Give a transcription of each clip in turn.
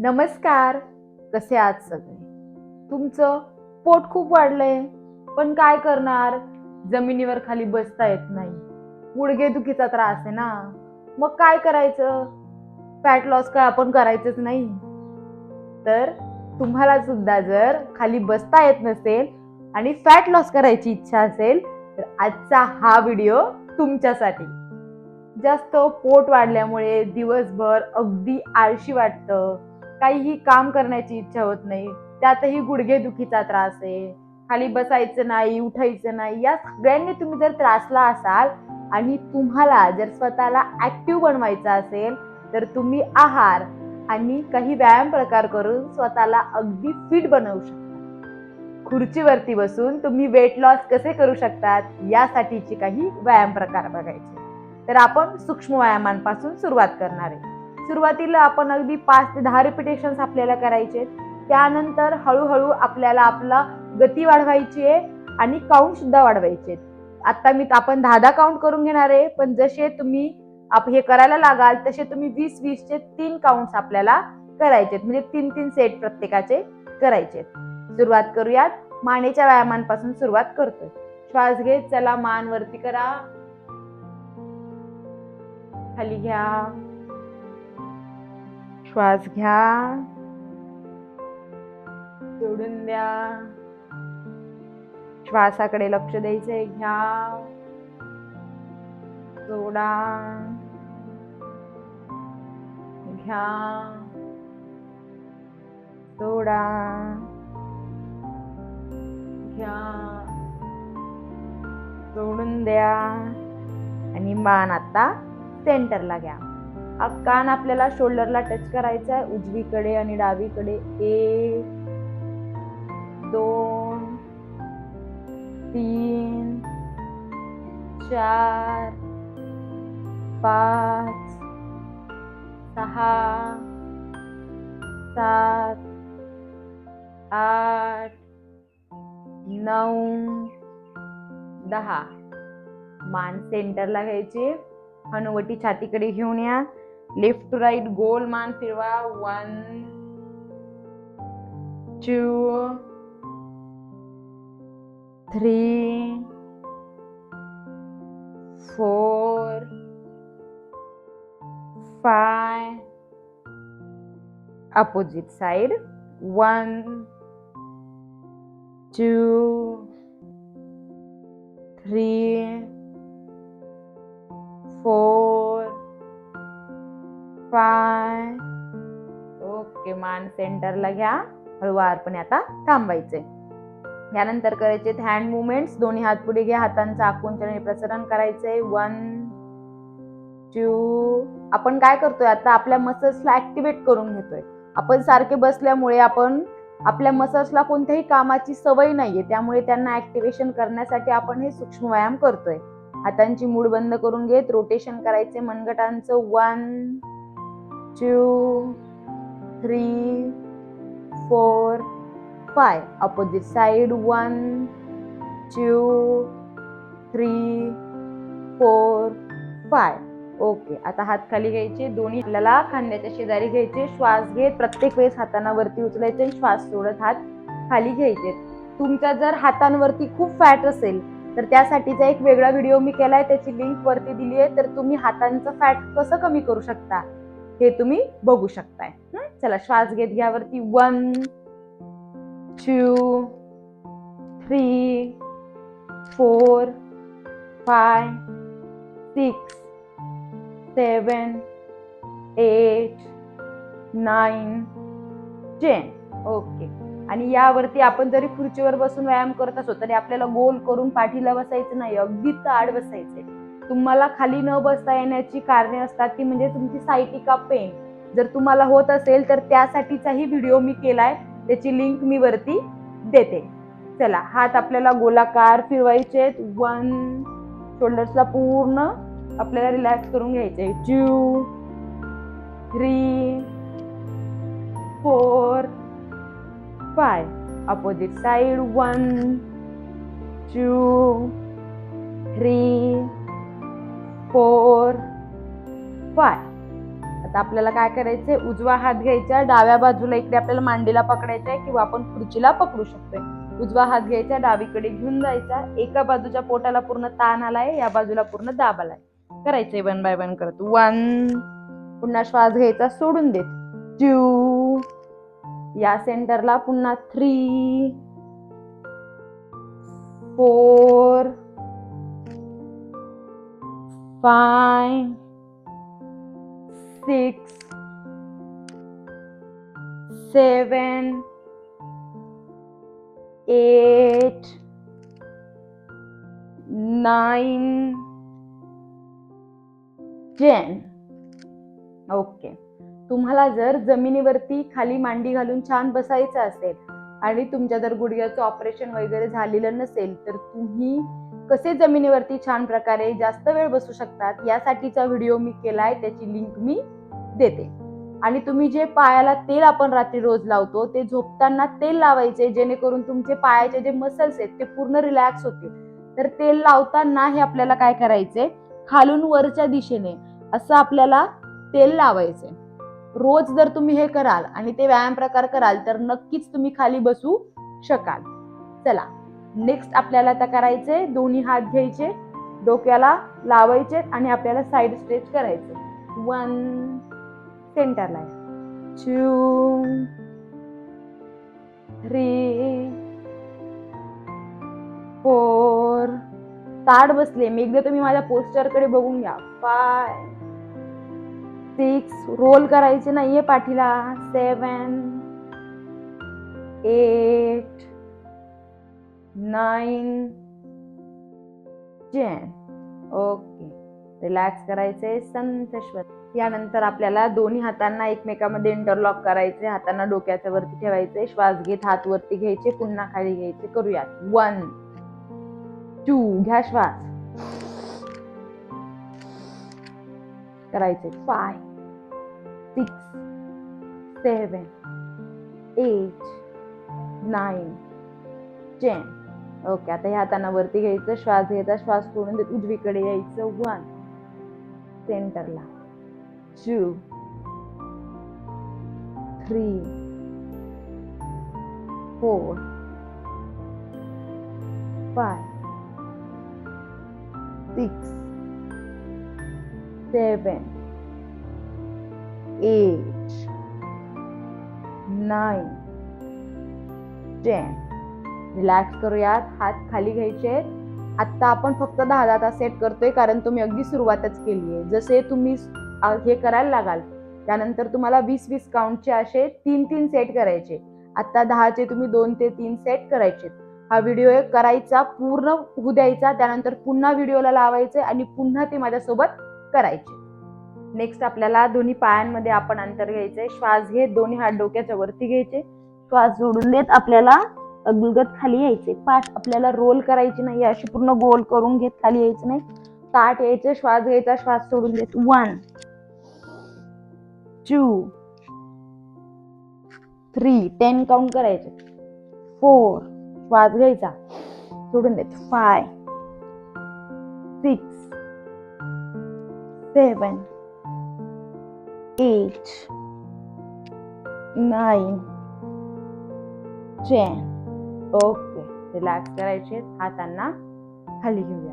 नमस्कार कसे आहात सगळे? तुमचं पोट खूप वाढलंय पण काय करणार? जमिनीवर खाली बसता येत नाही. गुडघे दुखीचा त्रास आहे ना? मग काय करायचं? फॅट लॉस काय आपण करायचंच नाही? तर तुम्हाला सुद्धा जर खाली बसता येत नसेल आणि फॅट लॉस करायची इच्छा असेल तर आजचा हा व्हिडिओ तुमच्यासाठी. जास्त पोट वाढल्यामुळे दिवसभर अगदी आळशी वाटतं. काहीही काम करण्याची इच्छा होत नाही. त्यातही गुडघे दुखीचा त्रास आहे. खाली बसायचं नाही उठायचं नाही या सगळ्यांनी तुम्ही जर त्रासला असाल आणि तुम्हाला जर स्वतःला ऍक्टिव्ह बनवायचं असेल तर तुम्ही आहार आणि काही व्यायाम प्रकार करून स्वतःला अगदी फिट बनवू शकता. खुर्चीवरती बसून तुम्ही वेट लॉस कसे करू शकतात यासाठीचे काही व्यायाम प्रकार बघायचे. तर आपण सूक्ष्म व्यायामांपासून सुरुवात करणार आहे. सुरुवातीला आपण अगदी पाच ते दहा रिपिटेशन्स आपल्याला करायचे. त्यानंतर हळूहळू आपल्याला आपला गती वाढवायची आहे आणि काउंट सुद्धा वाढवायचे आता मी आपण दहा दहा काउंट करून घेणार आहे पण जसे तुम्ही आप हे करायला लागाल तसे तुम्ही वीस वीसचे तीन काउंट्स आपल्याला करायचे म्हणजे तीन तीन सेट प्रत्येकाचे करायचे सुरुवात करूयात. मानेच्या व्यायामांपासून सुरुवात करतोय. श्वास घेत चला मान वरती करा. खाली घ्या. श्वास घ्या. सोडून द्या. श्वासाकडे लक्ष द्यायचंय घ्या. सोडा. घ्या. सोडा. घ्या. सोडून द्या. आणि मान आता सेंटरला घ्या. कान आपल्याला शोल्डरला टच करायचा आहे. उजवीकडे आणि डावीकडे. एक दोन तीन चार पाच सहा सात आठ नऊ दहा. मान सेंटरला घ्यायची. हनुवटी छातीकडे घेऊन या. लेफ्ट टू राईट गोल मान फिरवा one two three four five opposite side one two three five okay मान सेंटरला घ्या. हळूवारपणे आता थांबायचे यानंतर करायचे हँड मुवमेंट्स दोन्ही हात पुढे घ्या. हातांचा आकुंचन आणि प्रसरण करायचंय. वन टू आपण काय करतोय आता? आपल्या मसल्सला ऍक्टिव्हेट करून घेतोय. आपण सारखे बसल्यामुळे आपण आपल्या मसल्सला कोणत्याही कामाची सवय नाहीये. त्यामुळे त्यांना ऍक्टिव्हेशन करण्यासाठी आपण हे सूक्ष्म व्यायाम करतोय. हातांची मूड बंद करून घेत. रोटेशन करायचे मनगटांचं. One two three four five opposite side one two three four five okay आता हात खाली घ्यायचे दोन्ही आपल्याला खांद्याच्या शेजारी घ्यायचे श्वास घेत प्रत्येक वेळेस हातांना वरती उचलायचे श्वास सोडत हात खाली घ्यायचे. तुमच्या जर हातांवरती खूप फॅट असेल तर त्यासाठीचा एक वेगळा व्हिडिओ मी केलाय त्याची लिंक वरती दिली आहे तर तुम्ही हातांचं फॅट कसं कमी करू शकता? हे तुम्ही बघू शकताय. चला श्वास घेत घ्यावरती. One two three four five six seven eight nine ten okay आणि यावरती आपण जरी खुर्चीवर बसून व्यायाम करत असो तरी आपल्याला गोल करून पाठीला बसायचं नाही. अगदी ताड बसायचंय. तुम्हाला खाली न बसता येण्याची कारणे असतात ती म्हणजे तुमची सायटिका पेन. जर तुम्हाला होत असेल तर त्यासाठीचाही व्हिडिओ मी केलाय. त्याची लिंक मी वरती देते. चला हात आपल्याला गोलाकार फिरवायचे वन शोल्डर्सला पूर्ण आपल्याला रिलॅक्स करून घ्यायचे two three four five opposite side one two three four five. आता आपल्याला काय करायचंय? उजवा हात घ्यायचा डाव्या बाजूला इकडे आपल्याला मांडीला पकडायचा आहे किंवा आपण खुर्चीला पकडू शकतोय. उजवा हात घ्यायचा डावीकडे घेऊन जायचा. एका बाजूच्या पोटाला पूर्ण ताण आलाय या बाजूला पूर्ण दाब आलाय. करायचंय वन बाय वन करत. वन पुन्हा श्वास घ्यायचा सोडून देत. टू या सेंटरला पुन्हा three four five six seven eight nine ten. Okay तुम्हाला जर जमिनीवरती खाली मांडी घालून छान बसायचं असेल आणि तुमच्या जर गुडघ्याचं ऑपरेशन वगैरे झालेलं नसेल तर तुम्ही कसे जमिनीवरती छान प्रकारे जास्त वेळ बसू शकतात यासाठीचा व्हिडिओ मी केलाय त्याची लिंक मी देते. आणि तुम्ही जे पायाला तेल आपण रात्री रोज लावतो ते झोपताना तेल लावायचे जेणेकरून तुमचे पायाचे जे मसल्स आहेत ते पूर्ण रिलॅक्स होतील. तर तेल लावताना हे आपल्याला काय करायचे? खालून वरच्या दिशेने असं आपल्याला तेल लावायचे. रोज जर तुम्ही हे कराल आणि ते व्यायाम प्रकार कराल तर नक्कीच तुम्ही खाली बसू शकाल. चला. नेक्स्ट आपल्याला आता करायचे दोन्ही हात घ्यायचे डोक्याला लावायचे आणि आपल्याला साईड स्ट्रेच करायचे. वन सेंटरला टू थ्री फोर ताड बसले. मी एकदा तुम्ही माझ्या पोस्टरकडे बघून घ्या. फाय सिक्स रोल करायचे नाहीये पाठीला. Seven eight nine ten. Okay. Relax करायचे संत श्वास यानंतर आपल्याला दोन्ही हातांना एकमेकामध्ये इंटरलॉक करायचे हातांना डोक्याच्या वरती ठेवायचे श्वास घेत हात वरती घ्यायचे पुन्हा खाली घ्यायचे. करूयात. वन टू घ्या श्वास. करायचे five six seven eight nine ten okay आता ह्या हातांना वरती घ्यायचं श्वास घ्यायचा श्वास सोडून देत उजवीकडे यायचं वन सेंटरला two three four five six seven eight nine ten relax करूयात. हात खाली घ्यायचे आत्ता आपण फक्त दहा दहा तास सेट करतोय कारण तुम्ही अगदी सुरुवातच केली आहे. जसे तुम्ही हे करायला लागाल त्यानंतर तुम्हाला वीस वीस काउंटचे असे तीन तीन सेट करायचे. आत्ता दहाचे तुम्ही दोन ते तीन सेट करायचे. हा व्हिडिओ करायचा पूर्ण होऊ द्यायचा त्यानंतर पुन्हा व्हिडिओला लावायचे आणि पुन्हा ते माझ्यासोबत करायचे. नेक्स्ट आपल्याला दोन्ही पायांमध्ये आपण अंतर घ्यायचंय. श्वास घेत दोन्ही हात डोक्याच्या वरती घ्यायचे. श्वास जोडून देत आपल्याला गुलगत खाली यायचे. पाठ आपल्याला रोल करायची नाही अशी पूर्ण गोल करून घेत खाली यायचं नाही. ताट यायचं श्वास घ्यायचा श्वास सोडून देत one two three ten count करायचे. फोर श्वास घ्यायचा सोडून देत five six seven eight nine ten okay. Relax करायचे हातांना खाली घेऊया.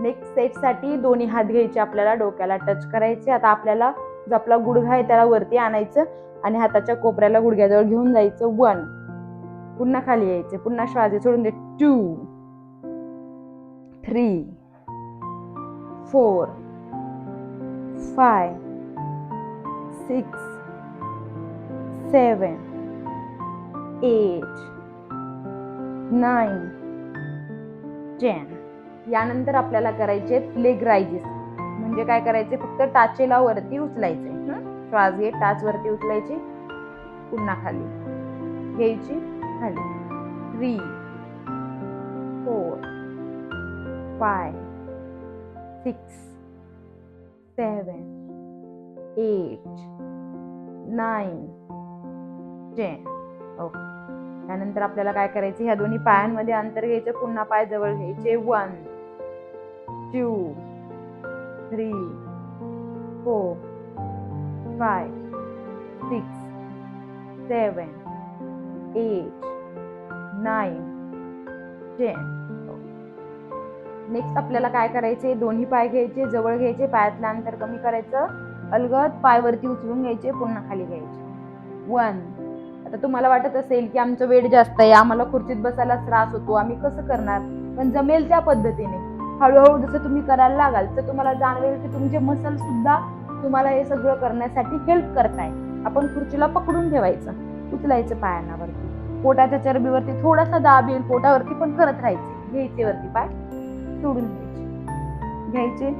नेक्स्ट सेटसाठी दोन्ही हात घ्यायचे आपल्याला डोक्याला टच करायचे. आता आपल्याला जो आपला गुडघा आहे त्याला वरती आणायचं आणि हाताच्या कोपऱ्याला गुडघ्याजवळ घेऊन जायचं. वन पुन्हा खाली यायचे. पुन्हा श्वास सोडून दे. Two three four five six seven eight nine. Ten. यानंतर आपल्याला करायचे लेग रायजेस म्हणजे काय करायचे? फक्त टाचेला वरती उचलायचे. श्वास घे टाच वरती उचलायची. पुन्हा खाली. घ्यायची. खाली. Three. Four. Five. Six. Seven eight. Nine. Ten. Okay. त्यानंतर आपल्याला काय करायचे? ह्या दोन्ही पायांमध्ये अंतर घ्यायचं. पुन्हा पाय जवळ घ्यायचे. One two three four five six seven eight nine ten next आपल्याला काय करायचे? दोन्ही पाय घ्यायचे जवळ घ्यायचे. पायातलं अंतर कमी करायचं. अलगद पायवरती उचलून घ्यायचे. पुन्हा खाली घ्यायचे. वन आता तुम्हाला वाटत असेल की आमचं वेट जास्त आहे आम्हाला खुर्चीत बसायला त्रास होतो आम्ही कसं करणार? पण जमेल त्या पद्धतीने. हळूहळू जसं तुम्ही करायला लागाल तर तुम्हाला जाणवेल की तुमचे मसल सुद्धा तुम्हाला हे सगळं करण्यासाठी हेल्प करताय. आपण खुर्चीला पकडून ठेवायचं उचलायचं पायांनावरती पोटाच्या चरबीवरती थोडासा दाब येईल पोटावरती पण करत राहायचे. घ्यायचे वरती पाय सोडून घ्यायचे. घ्यायचे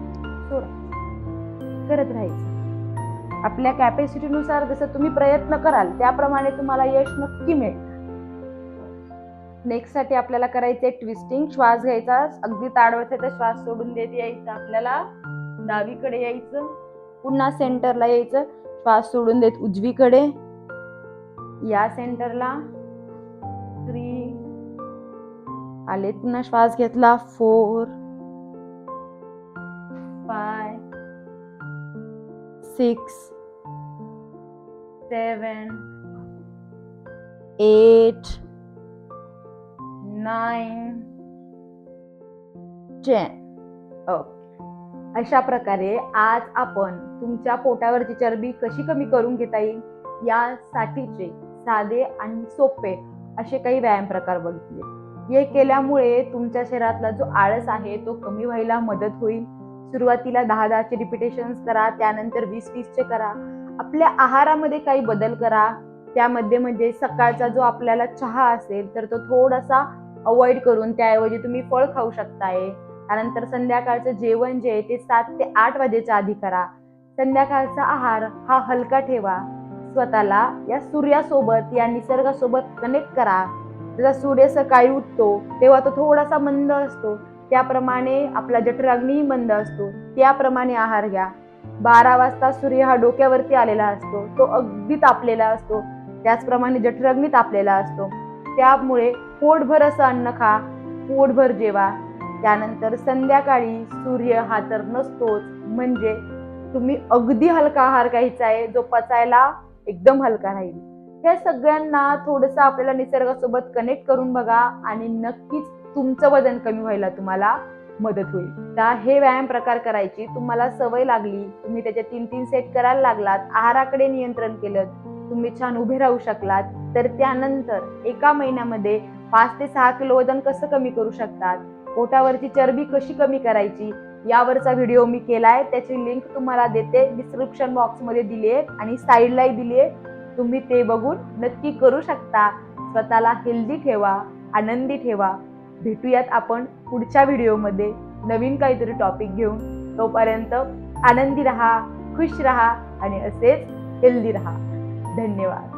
सोडायचे करत राहायचे. आपल्या कॅपॅसिटीनुसार जसं तुम्ही प्रयत्न कराल त्याप्रमाणे तुम्हाला यश नक्की मिळेल. नेक्स्टसाठी आपल्याला करायचे ट्विस्टिंग श्वास घ्यायचा. अगदी ताडवथ्याचा श्वास सोडून देत यायचा आपल्याला. डावीकडे यायचं. पुन्हा सेंटरला यायचं. श्वास सोडून देत उजवीकडे. या सेंटरला थ्री आले पुन्हा श्वास घेतला. Four five six seven eight nine ten okay अशा प्रकारे आज आपण तुमच्या पोटावरची चरबी कशी कमी करून घेता येईल? यासाठीचे साधे आणि सोपे असे काही व्यायाम प्रकार बघितले. हे केल्यामुळे तुमच्या शरीरातला जो आळस आहे तो कमी व्हायला मदत होईल. सुरुवातीला दहा दहाचे रिपिटेशन्स करा त्यानंतर वीस वीसचे करा. आपल्या आहारामध्ये काही बदल करा. त्यामध्ये म्हणजे सकाळचा जो आपल्याला चहा असेल तर तो थोडासा अवॉइड करून त्याऐवजी तुम्ही फळ खाऊ शकताय. त्यानंतर संध्याकाळचं जेवण जे आहे ते सात ते आठ वाजेच्या आधी करा. संध्याकाळचा आहार हा हलका ठेवा. स्वतःला या सूर्यासोबत या निसर्गासोबत कनेक्ट करा. जसा सूर्य सकाळी उठतो तेव्हा तो थोडासा मंद असतो. त्याप्रमाणे आपला जठराग्नी मंद असतो. त्याप्रमाणे आहार घ्या. बारा वाजता सूर्य हा डोक्यावरती आलेला असतो. तो अगदी तापलेला असतो. त्याचप्रमाणे जठराग्नी तापलेला असतो. त्यामुळे पोटभर असं अन्न खा. पोटभर जेवा. त्यानंतर संध्याकाळी सूर्य हा तर नसतोच. म्हणजे तुम्ही अगदी हलका आहार घ्यायचा आहे. जो पचायला एकदम हलका राहील. ह्या सगळ्यांना थोडंसं आपल्याला निसर्गासोबत कनेक्ट करून बघा. आणि नक्कीच तुमचं वजन कमी व्हायला तुम्हाला मदत होईल. तर हे व्यायाम प्रकार करायची. तुम्हाला सवय लागली तुम्ही त्याच्या तीन तीन सेट करायला लागलात आहाराकडे नियंत्रण केलं तुम्ही छान उभे राहू शकलात तर त्यानंतर एका महिन्यामध्ये पाच ते सहा किलो वजन कसं कमी करू शकतात? पोटावरची चरबी कशी कमी करायची? यावरचा व्हिडिओ मी केलाय. त्याची लिंक तुम्हाला देते. डिस्क्रिप्शन बॉक्समध्ये दिली आहे आणि साईडलाही दिली आहे तुम्ही ते बघून नक्की करू शकता. स्वतःला हेल्दी ठेवा आनंदी ठेवा. भेटूयात आपण पुढच्या व्हिडिओमध्ये नवीन काहीतरी टॉपिक घेऊन. तोपर्यंत आनंदी रहा खुश रहा आणि असेच हेल्दी रहा. धन्यवाद.